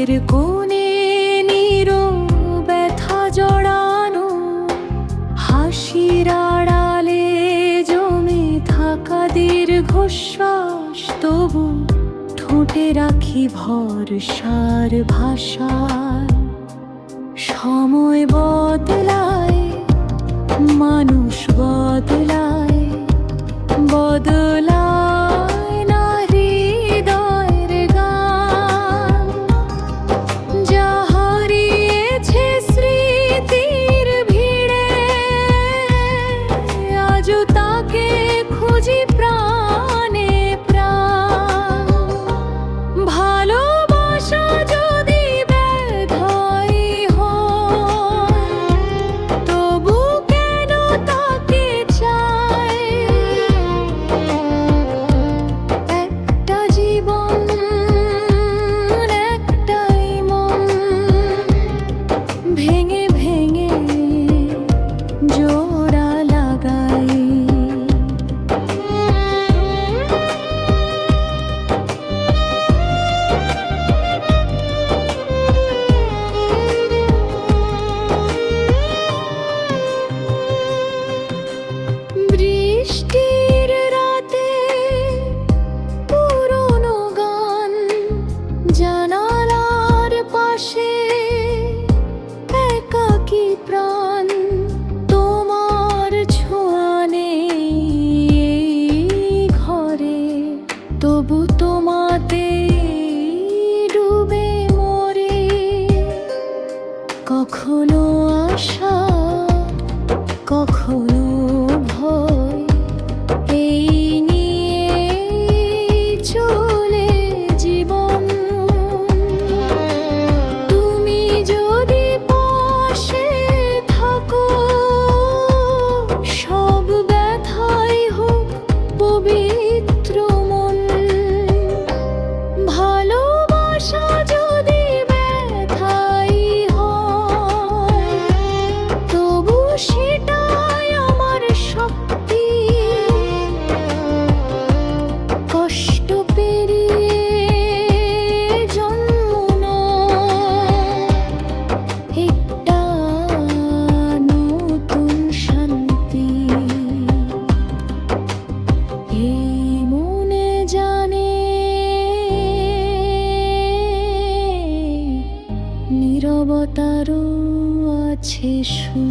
বুকের কোণে নিরো ব্যথা জড়ানো, হাসির আড়ালে জমে থাকা দীর্ঘশ্বাস তবু ঠোঁটে রাখি ভরসার ভাষায় সময় বদলায় মানুষ বদলায় কখনো আশা কখনো অবতারও আছে সু